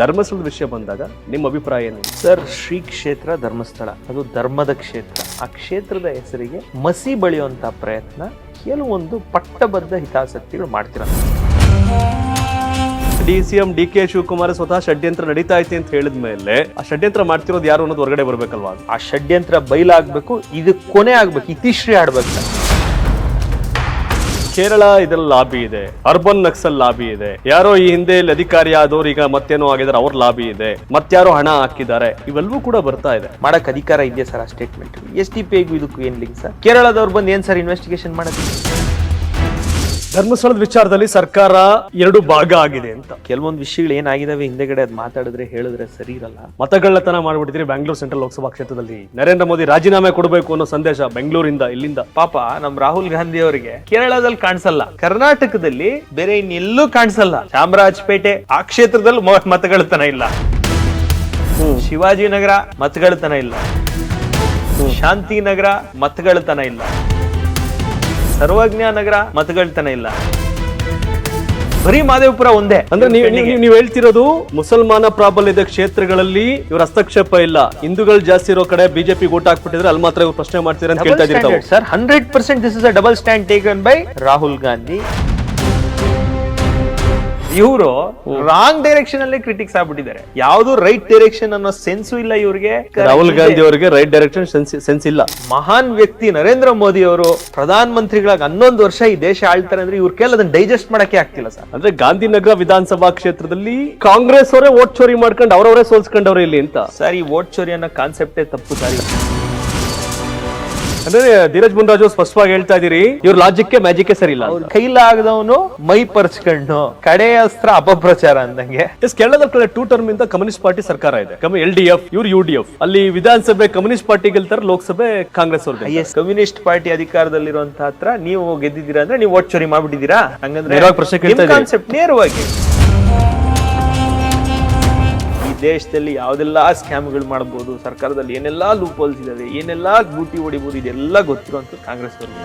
ಧರ್ಮಸ್ಥಳದ ವಿಷಯ ಬಂದಾಗ ನಿಮ್ಮ ಅಭಿಪ್ರಾಯ ಏನು? ಸರ್ ಶ್ರೀ ಕ್ಷೇತ್ರ ಧರ್ಮಸ್ಥಳ. ಅದು ಧರ್ಮದ ಕ್ಷೇತ್ರ. ಆ ಕ್ಷೇತ್ರದ ಹೆಸರಿಗೆ ಮಸಿ ಬಳಿಯುವಂತ ಪ್ರಯತ್ನ ಕೆಲವೊಂದು ಪಟ್ಟಬದ್ಧ ಹಿತಾಸಕ್ತಿಗಳು ಮಾಡ್ತಿರೋ. D C M D K Shivakumar ಸ್ವತಃ ಷಡ್ಯಂತ್ರ ನಡೀತಾ ಐತಿ ಅಂತ ಹೇಳಿದ ಮೇಲೆ ಆ ಷಡ್ಯಂತ್ರ ಮಾಡ್ತಿರೋದು ಯಾರು ಅನ್ನೋದು ಹೊರಗಡೆ ಬರಬೇಕಲ್ವಾ? ಆ ಷಡ್ಯಂತ್ರ ಬೈಲಾಗಬೇಕು ಇದು ಕೊನೆ ಆಗ್ಬೇಕು ಇತಿಶ್ರೀ ಆಡ್ಬೇಕು ಕೇರಳ ಇದ್ರಲ್ಲಿ ಲಾಬಿ ಇದೆ. ಅರ್ಬನ್ ನಕ್ಸಲ್ ಲಾಬಿ ಇದೆ. ಯಾರೋ ಈ ಹಿಂದೆ ಇಲ್ಲಿ ಅಧಿಕಾರಿ ಆದವ್ರು ಈಗ ಮತ್ತೇನೋ ಆಗಿದ್ದಾರೆ, ಅವ್ರ ಲಾಬಿ ಇದೆ. ಮತ್ತಾರೋ ಹಣ ಹಾಕಿದ್ದಾರೆ. ಇವೆಲ್ಲವೂ ಕೂಡ ಬರ್ತಾ ಇದೆ. ಮಾಡಕ್ ಅಧಿಕಾರ ಇದೆಯಾ ಸರ್, ಆ ಸ್ಟೇಟ್ಮೆಂಟ್ ಎಸ್ ಟಿ ಪಿ ಇದಕ್ಕೂ ಏನ್ ಲಿಂಕ್ ಸರ್? ಕೇರಳದವ್ರು ಬಂದು ಏನ್ ಸರ್ ಇನ್ವೆಸ್ಟಿಗೇಷನ್ ಮಾಡೋದು ಧರ್ಮಸ್ಥಳದ ವಿಚಾರದಲ್ಲಿ ಸರ್ಕಾರ ಎರಡು ಭಾಗ ಆಗಿದೆ ಅಂತ. ಕೆಲವೊಂದು ವಿಷಯಗಳು ಏನಾಗಿದಾವೆ ಹಿಂದೆಗಡೆ ಅದ್ ಮಾತಾಡಿದ್ರೆ ಹೇಳಿದ್ರೆ ಸರಿ ಇರಲ್ಲ. ಮತಗಳ್ಳತನ ಮಾಡ್ಬಿಟ್ಟಿದ್ರೆ ಬೆಂಗಳೂರು ಸೆಂಟ್ರಲ್ ಲೋಕಸಭಾ ಕ್ಷೇತ್ರದಲ್ಲಿ. ನರೇಂದ್ರ ಮೋದಿ ರಾಜೀನಾಮೆ ಕೊಡಬೇಕು ಅನ್ನೋ ಸಂದೇಶ ಬೆಂಗಳೂರಿಂದ ಇಲ್ಲಿಂದ. ಪಾಪ ನಮ್ ರಾಹುಲ್ ಗಾಂಧಿ ಅವರಿಗೆ ಕೇರಳದಲ್ಲಿ ಕಾಣಿಸಲ್ಲ. ಕರ್ನಾಟಕದಲ್ಲಿ ಬೇರೆ ಇನ್ನೆಲ್ಲೂ ಕಾಣಿಸಲ್ಲ. ಚಾಮರಾಜಪೇಟೆ ಆ ಕ್ಷೇತ್ರದಲ್ಲಿ ಮತಗಳ್ಳತನ ಮತಗಳತನ ಇಲ್ಲ ಶಿವಾಜಿನಗರ ಮತಗಳತನ ಇಲ್ಲ. ಶಾಂತಿನಗರ ಮತಗಳತನ ಇಲ್ಲ. ಸರ್ವಜ್ಞ ನಗರ ಮತಗಳತನ ಇಲ್ಲ. ಬರೀ ಮಾದೇವಪುರ ಒಂದೇ. ಅಂದ್ರೆ ನೀವು ಹೇಳ್ತಿರೋದು ಮುಸಲ್ಮಾನ ಪ್ರಾಬಲ್ಯದ ಕ್ಷೇತ್ರಗಳಲ್ಲಿ ಇವ್ರ ಹಸ್ತಕ್ಷೇಪ ಇಲ್ಲ. ಹಿಂದೂಗಳು ಜಾಸ್ತಿ ಇರೋ ಕಡೆ ಬಿಜೆಪಿ ಓಟ್ ಹಾಕ್ಬಿಟ್ಟಿದ್ರೆ ಅಲ್ಲಿ ಮಾತ್ರ ಇವ್ರು ಪ್ರಶ್ನೆ ಮಾಡ್ತೀರಾ ಅಂತ ಹೇಳ್ತಾ ಇದ್ದೀರಿ sir hundred percent this is a double stand taken by Rahul Gandhi ಇವರು ರಾಂಗ್ ಡೈರೆಕ್ಷನ್ ಅಲ್ಲಿ ಕ್ರಿಟಿಕ್ಸ್ ಆಗ್ಬಿಟ್ಟಿದ್ದಾರೆ. ಯಾವ್ದು ರೈಟ್ ಡೈರೆಕ್ಷನ್ ಅನ್ನೋ ಸೆನ್ಸು ಇಲ್ಲ ಇವ್ರಿಗೆ. ರಾಹುಲ್ ಗಾಂಧಿ ಅವರಿಗೆ ರೈಟ್ ಡೈರೆಕ್ಷನ್ ಸೆನ್ಸ್ ಇಲ್ಲ. ಮಹಾನ್ ವ್ಯಕ್ತಿ ನರೇಂದ್ರ ಮೋದಿ ಅವರು ಪ್ರಧಾನ ಮಂತ್ರಿಗಳಾಗಿ ಹನ್ನೊಂದು ವರ್ಷ ಈ ದೇಶ ಆಳ್ತಾರೆ ಅಂದ್ರೆ ಇವ್ರ ಕೇಳ ಅದನ್ನ ಡೈಜೆಸ್ಟ್ ಮಾಡಕ್ಕೆ ಆಗ್ತಿಲ್ಲ ಸರ್. ಅಂದ್ರೆ ಗಾಂಧಿನಗರ ವಿಧಾನಸಭಾ ಕ್ಷೇತ್ರದಲ್ಲಿ ಕಾಂಗ್ರೆಸ್ ಅವರೇ ಓಟ್ ಚೋರಿ ಮಾಡ್ಕೊಂಡು ಅವರವರೇ ಸೋಲ್ಸ್ಕೊಂಡವ್ರೆ ಇಲ್ಲಿ ಅಂತ. ಸರ್ ಈ ವೋಟ್ ಚೋರಿ ಅನ್ನೋ ಕಾನ್ಸೆಪ್ಟೇ ತಪ್ಪು ಸರ್. ಅಂದ್ರೆ ಧೀರಜ್ ಮುನ್ರಾಜು ಸ್ಪಷ್ಟವಾಗಿ ಹೇಳ್ತಾ ಇದೀರಿ ಇವ್ರ ಲಾಜಿಕ್ಕೆ ಮ್ಯಾಜಿಕ್ಕೆ ಸರಿ ಇಲ್ಲ ಅವ್ರ ಕೈಲಾಗದವನು ಮೈ ಪರ್ಚ್ಕೊಂಡು ಕಡೆ ಅಸ್ತ್ರ ಅಪಪ್ರಚಾರ ಅಂದಂಗೆ. ಕೇರಳದ ಕಡೆ ಟೂ ಟರ್ಮ್ ಇಂದ ಕಮ್ಯುನಿಸ್ಟ್ ಪಾರ್ಟಿ ಸರ್ಕಾರ ಇದೆ. ಎಲ್ ಡಿ ಎಫ್ ಇವ್ರು ಯು ಡಿ ಎಫ್ ಅಲ್ಲಿ ವಿಧಾನಸಭೆ ಕಮ್ಯುನಿಸ್ಟ್ ಪಾರ್ಟಿ ಗೆಲ್ತಾರೆ ಲೋಕಸಭೆ ಕಾಂಗ್ರೆಸ್ ಅವ್ರಿಗೆ ಎಸ್ ಕಮ್ಯುನಿಸ್ಟ್ ಪಾರ್ಟಿ ಅಧಿಕಾರದಲ್ಲಿರುವಂತ ಹತ್ರ ನೀವು ಗೆದ್ದಿದ್ದೀರಾ ಅಂದ್ರೆ ನೀವು ಓಟ್ ಚೋರಿ ಮಾಡ್ಬಿಟ್ಟಿದ್ದೀರಾ? ಹಂಗಂದ್ರೆ ಪ್ರಶ್ನೆ. ಕಾನ್ಸೆಪ್ಟ್ ನೇರವಾಗಿ. ದೇಶದಲ್ಲಿ ಯಾವುದೆಲ್ಲ ಸ್ಕ್ಯಾಮ್ಗಳು ಮಾಡ್ಬೋದು, ಸರ್ಕಾರದಲ್ಲಿ ಏನೆಲ್ಲ ಲೂಪ್ ಹೋಲ್ಸ್ ಇದಾವೆ ಬೂಟಿ ಹೊಡಿಬೋದು, ಇದೆಲ್ಲ ಗೊತ್ತಿರುವಂಥದ್ದು ಕಾಂಗ್ರೆಸ್ ಅವ್ರಿಗೆ